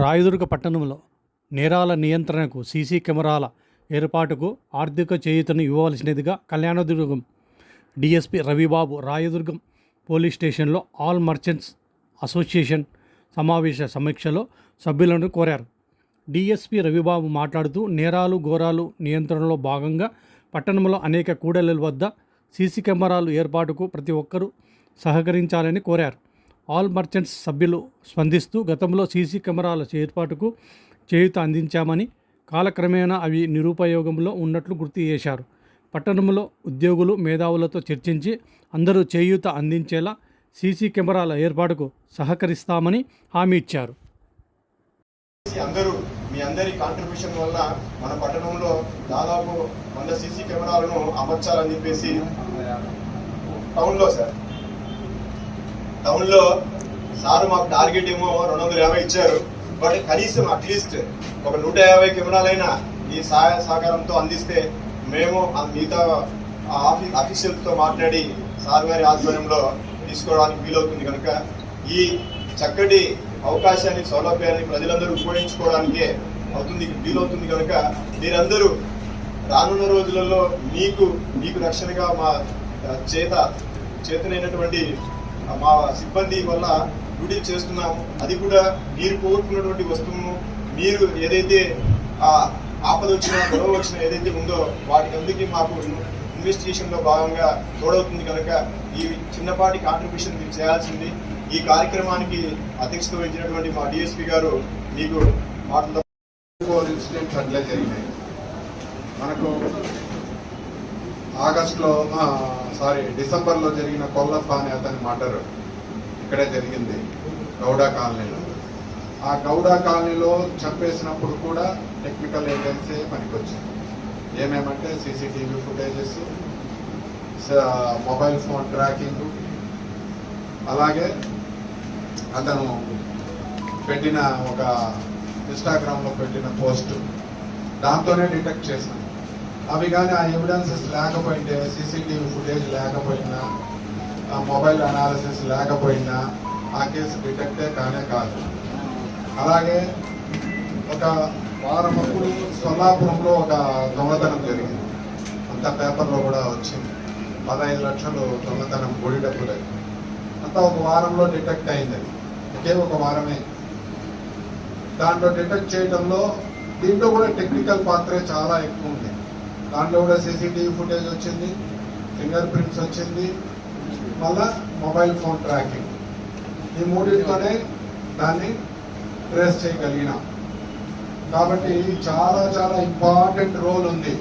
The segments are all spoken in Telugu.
రాయదుర్గ పట్టణంలో నేరాల నియంత్రణకు సీసీ కెమెరాల ఏర్పాటుకు ఆర్థిక చేయూతను ఇవ్వవలసినదిగా కళ్యాణదుర్గం డిఎస్పి రవిబాబు రాయదుర్గం పోలీస్ స్టేషన్లో ఆల్ మర్చెంట్స్ అసోసియేషన్ సమావేశ సమీక్షలో సభ్యులను కోరారు. డిఎస్పి రవిబాబు మాట్లాడుతూ నేరాలు ఘోరాలు నియంత్రణలో భాగంగా పట్టణంలో అనేక కూడళ్ళ వద్ద సీసీ కెమెరాలు ఏర్పాటుకు ప్రతి ఒక్కరూ సహకరించాలని కోరారు. ఆల్ మర్చెంట్స్ సభ్యులు స్పందిస్తూ గతంలో సీసీ కెమెరాల ఏర్పాటుకు చేయూత అందించామని కాలక్రమేణా అవి నిరుపయోగంలో ఉన్నట్లు గుర్తు చేశారు. పట్టణంలో ఉద్యోగులు మేధావులతో చర్చించి అందరూ చేయూత అందించేలా సీసీ కెమెరాల ఏర్పాటుకు సహకరిస్తామని హామీ ఇచ్చారు. అందరూ మీ అందరి కాంట్రిబ్యూషన్ వల్ల మన పట్టణంలో దాదాపు వంద సీసీ కెమెరాలను అమర్చాలని చెప్పేసి టౌన్లో సార్ టౌన్లో సార్ మాకు టార్గెట్ ఏమో రెండు వందల యాభై ఇచ్చారు. బట్ కనీసం అట్లీస్ట్ ఒక నూట యాభై కెమెరాలైనా ఈ సహాయ సహకారంతో అందిస్తే మేము ఆ మిగతా ఆఫీ అఫీషియల్తో మాట్లాడి సార్ గారి ఆధ్వర్యంలో తీసుకోవడానికి వీలవుతుంది కనుక ఈ చక్కటి అవకాశాన్ని సౌలభ్యాన్ని ప్రజలందరూ ఉపయోగించుకోవడానికే అవుతుంది వీలవుతుంది కనుక మీరందరూ రానున్న రోజులలో మీకు మీకు రక్షణగా మా చేత చేతనైనటువంటి మా సిబ్బంది వల్ల డ్యూటీ చేస్తున్నాము. అది కూడా మీరు కోరుకున్నటువంటి వస్తువును మీరు ఏదైతే ఆపద వచ్చినా గొడవ వచ్చినా ఏదైతే ఉందో వాటి అందుకే మాకు ఇన్వెస్టిగేషన్లో భాగంగా తోడవుతుంది కనుక ఈ చిన్నపాటి కాంట్రిబ్యూషన్ మీరు చేయాల్సింది. ఈ కార్యక్రమానికి అధ్యక్షత వహించినటువంటి మా డిఎస్పీ గారు మీకు మాటలు ఇన్సిడెంట్స్ అట్లా జరిగినాయి. మనకు ఆగస్టులో సారీ డిసెంబర్లో జరిగిన కొల్లప్ప అనే అతని మర్డర్ ఇక్కడే జరిగింది గౌడా కాలనీలో. ఆ గౌడా కాలనీలో చంపేసినప్పుడు కూడా టెక్నికల్ ఏజెన్సీ పనికొచ్చింది. ఏమేమంటే CCTV footages mobile phone tracking అలాగే అతను పెట్టిన ఒక ఇన్స్టాగ్రామ్లో పెట్టిన పోస్ట్ దాంతోనే డిటెక్ట్ చేశాను. అవి కానీ ఆ ఎవిడెన్సెస్ లేకపోయింటే సీసీటీవీ ఫుటేజ్ లేకపోయినా ఆ మొబైల్ అనాలిసిస్ లేకపోయినా ఆ కేసు డిటెక్టే కానే కాదు. అలాగే ఒక వారం అప్పుడు సొల్లాపురంలో ఒక దొంగతనం జరిగింది. అంత పేపర్లో కూడా వచ్చింది. పదహైదు లక్షలు దొంగతనం గుడి డబ్బులే. అంతా ఒక వారంలో డిటెక్ట్ అయింది ఒకే ఒక వారమే. దాంట్లో డిటెక్ట్ చేయడంలో దీంట్లో కూడా టెక్నికల్ పాత్రే చాలా ఎక్కువ ఉంది. దాంట్లో కూడా సీసీటీవీ ఫుటేజ్ వచ్చింది ఫింగర్ ప్రింట్స్ వచ్చింది మళ్ళా మొబైల్ ఫోన్ ట్రాకింగ్. ఈ మూడింటితోనే దాన్ని ట్రేస్ చేయగలిగినాం. కాబట్టి చాలా చాలా ఇంపార్టెంట్ రోల్ ఉంది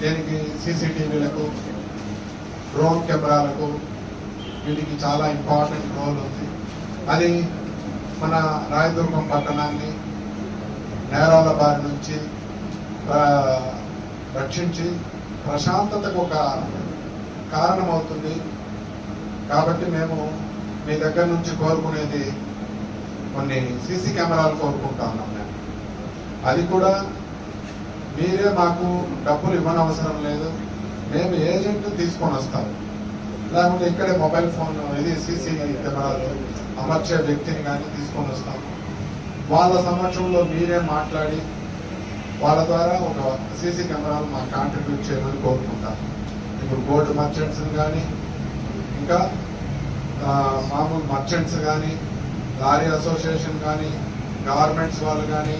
దీనికి? సీసీటీవీలకు డ్రోన్ కెమెరాలకు వీటికి చాలా ఇంపార్టెంట్ రోల్ ఉంది. అది మన రాయదుర్గం పట్టణాన్ని నేరాల బారి నుంచి రక్షించి ప్రశాంతతకు ఒక కారణమవుతుంది. కాబట్టి మేము మీ దగ్గర నుంచి కోరుకునేది కొన్ని సీసీ కెమెరాలు కోరుకుంటా ఉన్నాం మేము అది కూడా మీరే మాకు డబ్బులు ఇవ్వనవసరం లేదు. మేము ఏజెంట్ తీసుకొని వస్తాము. లేకుంటే ఇక్కడే మొబైల్ ఫోన్ ఇది సీసీ కెమెరాలు అమర్చే వ్యక్తిని కానీ తీసుకొని వస్తాము. వాళ్ళ సమక్షంలో మీరే మాట్లాడి వాళ్ళ ద్వారా ఒక సీసీ కెమెరాలు మాకు కాంట్రిబ్యూట్ చేయమని కోరుకుంటాను ఇప్పుడు గోల్డ్ మర్చెంట్స్ కానీ ఇంకా మామూలు మర్చెంట్స్ కానీ లారీ అసోసియేషన్ కానీ గవర్నమెంట్స్ వాళ్ళు కానీ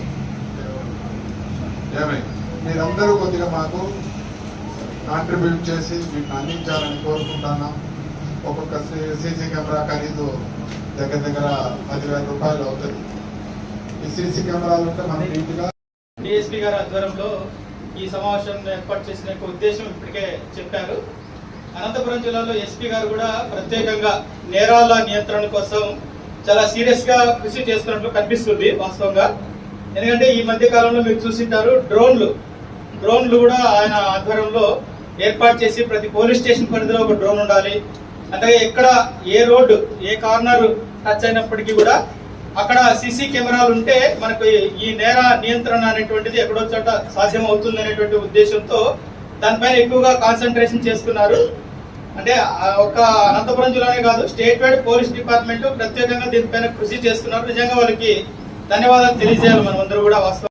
ఏమై మీరందరూ కొద్దిగా మాకు కాంట్రిబ్యూట్ చేసి వీటిని అందించాలని కోరుకుంటున్నాం. ఒక్కొక్క సీసీ కెమెరా ఖరీదు దగ్గర దగ్గర పదివేల రూపాయలు అవుతుంది. ఈ సీసీ కెమెరాలు ఉంటే మనం నీట్గా డిఎస్పీ గారి ఆధ్వర్యంలో ఈ సమావేశం ఏర్పాటు చేసిన యొక్క ఉద్దేశం ఇప్పటికే చెప్పారు. అనంతపురం జిల్లాలో ఎస్పీ గారు కూడా ప్రత్యేకంగా నేరాల నియంత్రణ కోసం చాలా సీరియస్గా కృషి చేస్తున్నట్లు కనిపిస్తుంది వాస్తవంగా. ఎందుకంటే ఈ మధ్య కాలంలో మీరు చూసింటారు డ్రోన్లు డ్రోన్లు కూడా ఆయన ఆధ్వర్యంలో ఏర్పాటు చేసి ప్రతి పోలీస్ స్టేషన్ పరిధిలో ఒక డ్రోన్ ఉండాలి. అంటే ఎక్కడ ఏ రోడ్డు ఏ కార్నర్ టచ్ అయినప్పటికీ కూడా అక్కడ సీసీ కెమెరాలు ఉంటే మనకు ఈ నేర నియంత్రణ అనేటువంటిది ఎక్కడో చోట సాధ్యం అవుతుంది అనేటువంటి ఉద్దేశంతో దానిపైన ఎక్కువగా కాన్సన్ట్రేషన్ చేస్తున్నారు అంటే ఒక అనంతపురం జిల్లానే కాదు స్టేట్ వైడ్ పోలీస్ డిపార్ట్మెంట్ ప్రత్యేకంగా దీనిపైన కృషి చేస్తున్నారు. నిజంగా వాళ్ళకి ధన్యవాదాలు తెలియజేయాలి మనం అందరూ కూడా వాస్తవం.